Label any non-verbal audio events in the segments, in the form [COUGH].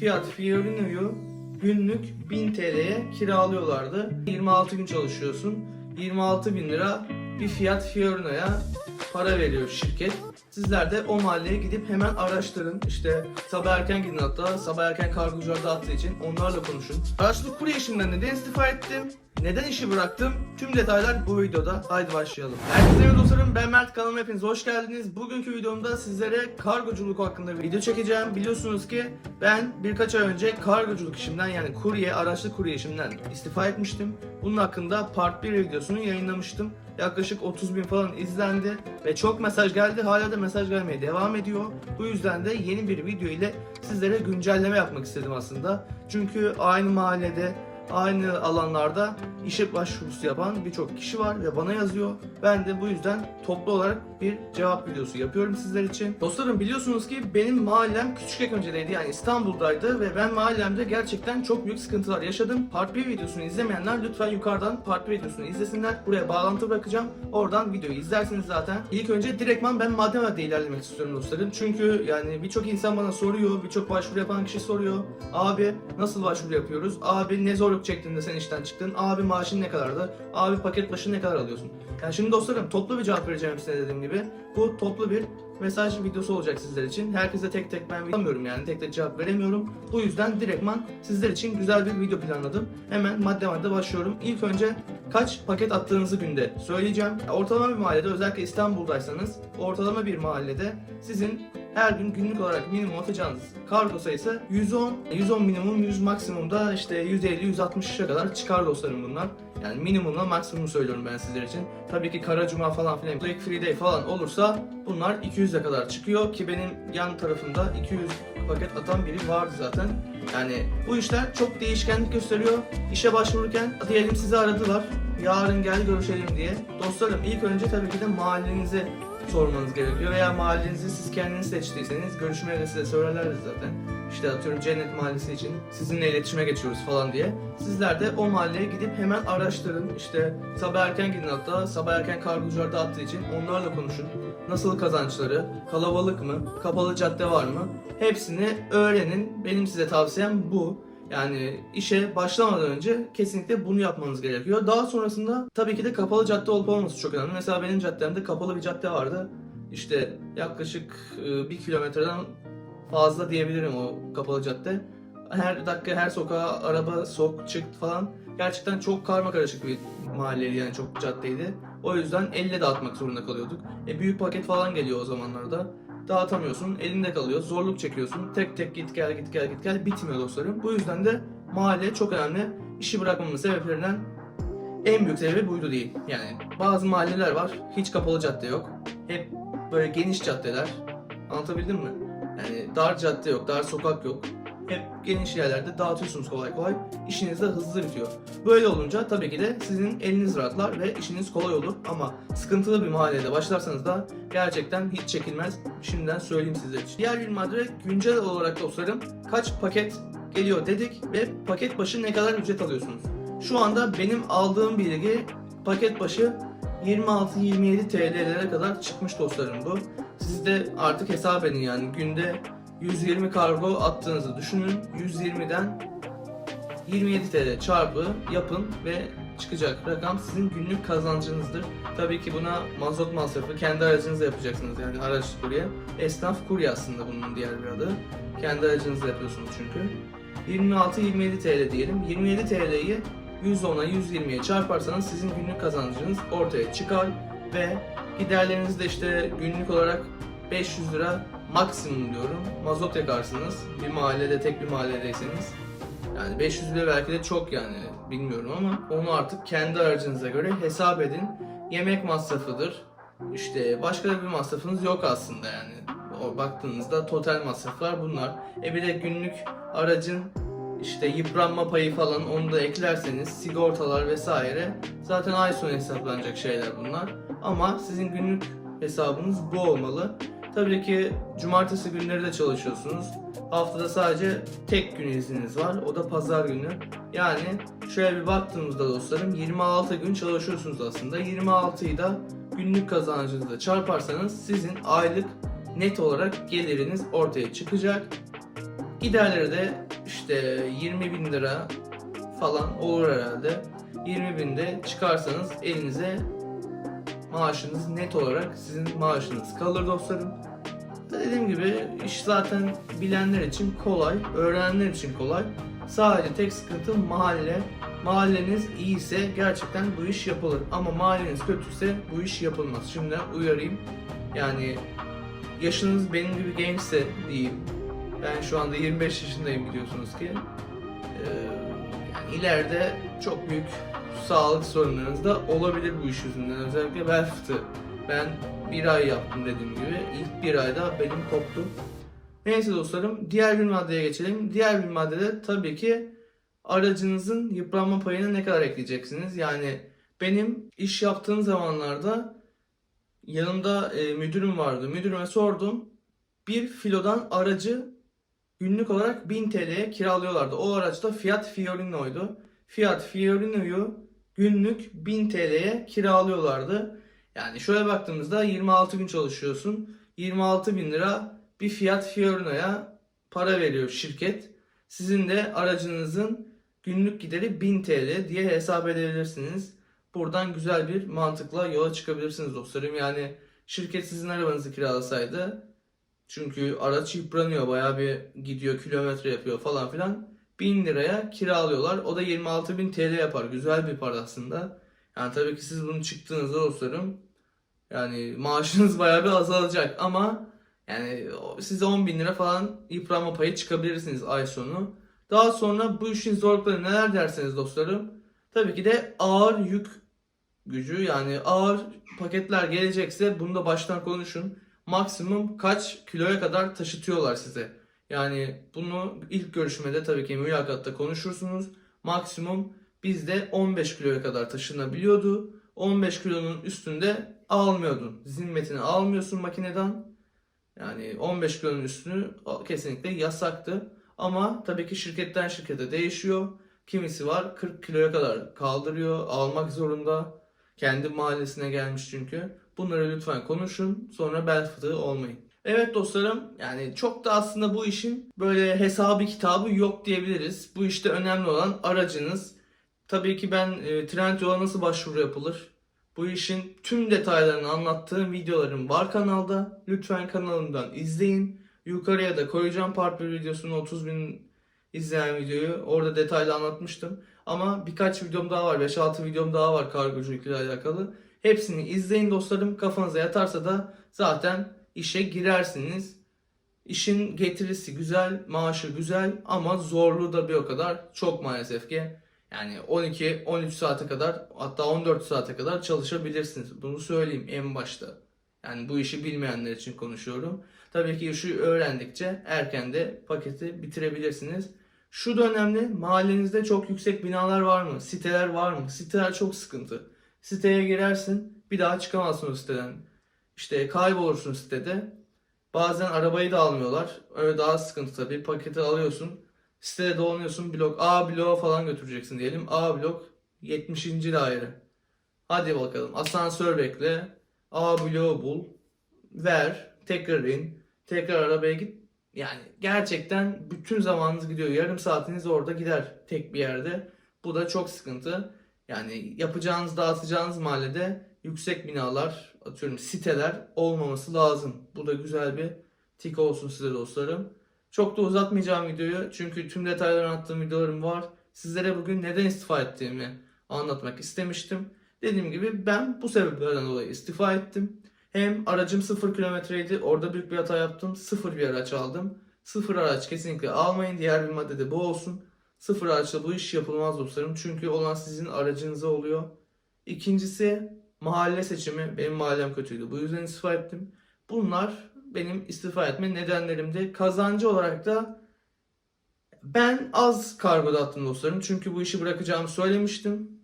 Fiat Fiorino'yu günlük 1000 TL'ye kiralıyorlardı. 26 gün çalışıyorsun. 26 bin lira bir Fiat Fiorino'ya para veriyor şirket. Sizler de o mahalleye gidip hemen araştırın. İşte sabah erken gidin hatta. Sabah erken kargocular dağıttığı için onlarla konuşun. Araçlı kurye işimden neden istifa ettim? Neden işi bıraktım? Tüm detaylar bu videoda. Haydi başlayalım. Herkese merhaba dostlarım. Ben Mert. Kanalıma hepiniz hoş geldiniz. Bugünkü videomda sizlere kargoculuk hakkında bir video çekeceğim. Biliyorsunuz ki ben birkaç ay önce kargoculuk işimden yani kurye, araçlı kurye işimden istifa etmiştim. Bunun hakkında part 1 videosunu yayınlamıştım. Yaklaşık 30 bin falan izlendi ve çok mesaj geldi. Hala da mesaj gelmeye devam ediyor. Bu yüzden de yeni bir video ile sizlere güncelleme yapmak istedim aslında. Çünkü aynı mahallede aynı alanlarda işe başvurusu yapan birçok kişi var ve bana yazıyor. Ben de bu yüzden toplu olarak bir cevap videosu yapıyorum sizler için. Dostlarım biliyorsunuz ki benim mahallem Küçükekmece'deydi yani İstanbul'daydı ve ben mahallemde gerçekten çok büyük sıkıntılar yaşadım. Part 1 videosunu izlemeyenler lütfen yukarıdan Part 1 videosunu izlesinler. Buraya bağlantı bırakacağım. Oradan videoyu izlersiniz zaten. İlk önce direktman ben madde madde ilerlemek istiyorum dostlarım. Çünkü yani birçok insan bana soruyor, birçok başvuru yapan kişi soruyor. Abi nasıl başvuru yapıyoruz? Abi ne zorluk çektin de sen işten çıktın? Abi maaşın ne kadardı? Abi paket başı ne kadar alıyorsun? Yani şimdi dostlarım toplu bir cevap vereceğim size dediğim gibi. Bu toplu bir mesaj videosu olacak sizler için. Herkese tek tek ben veremiyorum yani tek tek cevap veremiyorum. Bu yüzden direktman sizler için güzel bir video planladım. Hemen madde madde başlıyorum. İlk önce kaç paket attığınızı günde söyleyeceğim. Ortalama bir mahallede özellikle İstanbul'daysanız ortalama bir mahallede sizin her gün günlük olarak minimum atacağınız kargo sayısı 110, 110 minimum, 100 maksimumda işte 150-160'a kadar çıkar dostlarım bunlar. Yani minimumla maksimum söylüyorum ben sizler için. Tabii ki Kara Cuma falan filan, Black Friday falan olursa bunlar 200'e kadar çıkıyor ki benim yan tarafımda 200 paket atan biri vardı zaten. Yani bu işler çok değişkenlik gösteriyor. İşe başvururken diyelim sizi aradılar. Yarın gel görüşelim diye. Dostlarım ilk önce tabii ki de mahallenizi sormanız gerekiyor veya mahallenizi siz kendiniz seçtiyseniz görüşmede size söylerler zaten. İşte atıyorum Cennet Mahallesi için sizinle iletişime geçiyoruz falan diye. Sizler de o mahalleye gidip hemen araştırın. İşte sabah erken gidin hatta sabah erken kargocular dağıttığı için onlarla konuşun. Nasıl kazançları, kalabalık mı, kapalı cadde var mı? Hepsini öğrenin. Benim size tavsiyem bu. Yani işe başlamadan önce kesinlikle bunu yapmanız gerekiyor. Daha sonrasında tabii ki de kapalı cadde olup olması çok önemli. Mesela benim caddemde kapalı bir cadde vardı. İşte yaklaşık e, bir kilometreden fazla diyebilirim o kapalı cadde. Her dakika her sokağa araba sok çık falan. Gerçekten çok karma karışık bir mahalleydi yani çok caddeydi. O yüzden elle dağıtmak zorunda kalıyorduk. E büyük paket falan geliyor o zamanlarda. Dağıtamıyorsun, elinde kalıyor, zorluk çekiyorsun. Tek tek git gel git gel git gel bitmiyor dostlarım. Bu yüzden de mahalle çok önemli. İşi bırakmamın sebeplerinden en büyük sebebi buydu değil. Yani bazı mahalleler var, hiç kapalı cadde yok. Hep böyle geniş caddeler. Anlatabildim mi? Yani dar cadde yok, dar sokak yok. Hep geniş yerlerde dağıtıyorsunuz kolay kolay. İşiniz de hızlı bitiyor. Böyle olunca tabii ki de sizin eliniz rahatlar ve işiniz kolay olur. Ama sıkıntılı bir mahallede başlarsanız da gerçekten hiç çekilmez. Şimdiden söyleyeyim için. Diğer bir madde güncel olarak dostlarım kaç paket geliyor dedik ve paket başı ne kadar ücret alıyorsunuz? Şu anda benim aldığım bilgi paket başı 26-27 TL'lere kadar çıkmış dostlarım bu. Siz de artık hesap edin yani günde 120 kargo attığınızı düşünün. 120'den 27 TL çarpı yapın ve çıkacak rakam sizin günlük kazancınızdır. Tabii ki buna mazot masrafı kendi aracınızla yapacaksınız yani araç kurye. Esnaf kurye aslında bunun diğer bir adı. Kendi aracınızla yapıyorsunuz çünkü. 26-27 TL diyelim. 27 TL'yi 110'a 120'ye çarparsanız sizin günlük kazancınız ortaya çıkar ve giderleriniz de işte günlük olarak 500 lira maksimum diyorum. Mazot yakarsınız. Bir mahallede tek bir mahalledeyseniz. Yani 500 lira belki de çok yani bilmiyorum ama onu artık kendi aracınıza göre hesap edin. Yemek masrafıdır. İşte başka da bir masrafınız yok aslında yani. O baktığınızda total masraflar bunlar. E bir de günlük aracın işte yıpranma payı falan onu da eklerseniz sigortalar vesaire zaten ay sonu hesaplanacak şeyler bunlar. Ama sizin günlük hesabınız bu olmalı. Tabii ki cumartesi günleri de çalışıyorsunuz. Haftada sadece tek gün izniniz var. O da pazar günü. Yani şöyle bir baktığımızda dostlarım 26 gün çalışıyorsunuz aslında. 26'yı da günlük kazancınızla çarparsanız sizin aylık net olarak geliriniz ortaya çıkacak. Giderleri de işte 20 bin lira falan olur herhalde. 20 binde çıkarsanız elinize maaşınız net olarak sizin maaşınız kalır dostlarım. Dediğim gibi iş zaten bilenler için kolay, öğrenenler için kolay. Sadece tek sıkıntı mahalle. Mahalleniz iyiyse gerçekten bu iş yapılır. Ama mahalleniz kötüyse bu iş yapılmaz. Şimdiden uyarayım. Yani yaşınız benim gibi gençse diyeyim. Ben şu anda 25 yaşındayım biliyorsunuz ki. Ee, yani ileride çok büyük sağlık sorunlarınız da olabilir bu iş yüzünden. Özellikle bel fıtığı. Ben bir ay yaptım dediğim gibi. İlk bir ayda benim koptu. Neyse dostlarım diğer bir maddeye geçelim. Diğer bir maddede tabii ki aracınızın yıpranma payını ne kadar ekleyeceksiniz? Yani benim iş yaptığım zamanlarda yanımda e, müdürüm vardı. Müdürüme sordum. Bir filodan aracı günlük olarak 1000 TL'ye kiralıyorlardı. O araçta Fiat Fiorino'ydu. Fiat Fiorino'yu günlük 1000 TL'ye kiralıyorlardı. Yani şöyle baktığımızda 26 gün çalışıyorsun. 26 bin lira bir Fiat Fiorino'ya para veriyor şirket. Sizin de aracınızın günlük gideri 1000 TL diye hesap edebilirsiniz. Buradan güzel bir mantıkla yola çıkabilirsiniz dostlarım. Yani şirket sizin arabanızı kiralasaydı çünkü araç yıpranıyor bayağı bir gidiyor kilometre yapıyor falan filan. 1000 liraya kiralıyorlar. O da 26 bin TL yapar. Güzel bir para aslında. Yani tabii ki siz bunu çıktığınızda dostlarım yani maaşınız [LAUGHS] bayağı bir azalacak ama yani size 10 bin lira falan yıpranma payı çıkabilirsiniz ay sonu. Daha sonra bu işin zorlukları neler derseniz dostlarım. Tabii ki de ağır yük gücü yani ağır paketler gelecekse bunu da baştan konuşun. Maksimum kaç kiloya kadar taşıtıyorlar size. Yani bunu ilk görüşmede tabii ki mülakatta konuşursunuz. Maksimum bizde 15 kiloya kadar taşınabiliyordu. 15 kilonun üstünde almıyordun. Zimmetini almıyorsun makineden. Yani 15 kilonun üstünü kesinlikle yasaktı. Ama tabii ki şirketten şirkete değişiyor. Kimisi var 40 kiloya kadar kaldırıyor, almak zorunda. Kendi mahallesine gelmiş çünkü. Bunları lütfen konuşun. Sonra bel fıtığı olmayın. Evet dostlarım yani çok da aslında bu işin böyle hesabı kitabı yok diyebiliriz. Bu işte önemli olan aracınız. Tabii ki ben e, Trendyol'a nasıl başvuru yapılır? Bu işin tüm detaylarını anlattığım videolarım var kanalda. Lütfen kanalımdan izleyin. Yukarıya da koyacağım part 1 videosunu 30 bin izleyen videoyu. Orada detaylı anlatmıştım. Ama birkaç videom daha var. 5-6 videom daha var kargoculukla alakalı. Hepsini izleyin dostlarım. Kafanıza yatarsa da zaten işe girersiniz. İşin getirisi güzel, maaşı güzel ama zorluğu da bir o kadar çok maalesef ki. Yani 12-13 saate kadar hatta 14 saate kadar çalışabilirsiniz. Bunu söyleyeyim en başta. Yani bu işi bilmeyenler için konuşuyorum. Tabii ki işi öğrendikçe erken de paketi bitirebilirsiniz. Şu da önemli. Mahallenizde çok yüksek binalar var mı? Siteler var mı? Siteler çok sıkıntı. Siteye girersin bir daha çıkamazsın o siteden. İşte kaybolursun sitede. Bazen arabayı da almıyorlar. Öyle daha sıkıntı tabii. Paketi alıyorsun. Sitede dolanıyorsun. Blok A bloğa falan götüreceksin diyelim. A blok 70. daire. Hadi bakalım. Asansör bekle. A bloğu bul. Ver. Tekrar in. Tekrar arabaya git. Yani gerçekten bütün zamanınız gidiyor. Yarım saatiniz orada gider tek bir yerde. Bu da çok sıkıntı. Yani yapacağınız, dağıtacağınız mahallede yüksek binalar, atıyorum siteler olmaması lazım. Bu da güzel bir tik olsun size dostlarım. Çok da uzatmayacağım videoyu çünkü tüm detayları anlattığım videolarım var. Sizlere bugün neden istifa ettiğimi anlatmak istemiştim. Dediğim gibi ben bu sebeplerden dolayı istifa ettim. Hem aracım 0 kilometreydi. Orada büyük bir hata yaptım. Sıfır bir araç aldım. Sıfır araç kesinlikle almayın. Diğer bir madde de bu olsun. Sıfır araçla bu iş yapılmaz dostlarım. Çünkü olan sizin aracınıza oluyor. İkincisi mahalle seçimi. Benim mahallem kötüydü. Bu yüzden istifa ettim. Bunlar benim istifa etme nedenlerimdi. Kazancı olarak da ben az kargo dağıttım dostlarım. Çünkü bu işi bırakacağımı söylemiştim.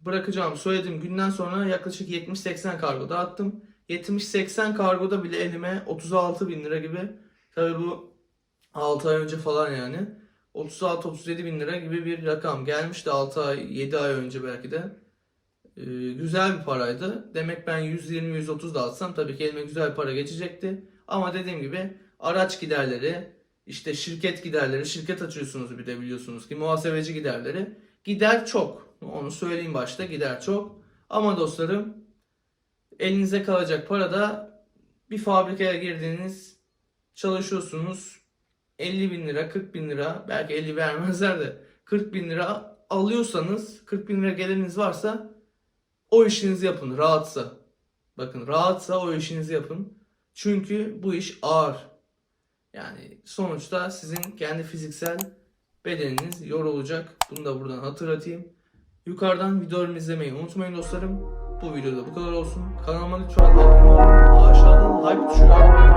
Bırakacağımı söylediğim günden sonra yaklaşık 70-80 kargo dağıttım. 70-80 kargoda bile elime 36 bin lira gibi. Tabi bu 6 ay önce falan yani. 36-37 bin lira gibi bir rakam gelmişti 6 ay 7 ay önce belki de. Ee, güzel bir paraydı. Demek ben 120-130 da alsam tabii ki elime güzel para geçecekti. Ama dediğim gibi araç giderleri, işte şirket giderleri, şirket açıyorsunuz bir de biliyorsunuz ki muhasebeci giderleri. Gider çok. Onu söyleyeyim başta gider çok. Ama dostlarım elinize kalacak para da bir fabrikaya girdiğiniz çalışıyorsunuz 50 bin lira 40 bin lira belki 50 vermezler de 40 bin lira alıyorsanız 40 bin lira geliriniz varsa o işinizi yapın rahatsa. Bakın rahatsa o işinizi yapın. Çünkü bu iş ağır. Yani sonuçta sizin kendi fiziksel bedeniniz yorulacak. Bunu da buradan hatırlatayım. Yukarıdan videolarımı izlemeyi unutmayın dostlarım. Bu videoda bu kadar olsun. Kanalıma lütfen abone olun. Aşağıdan hype tuşu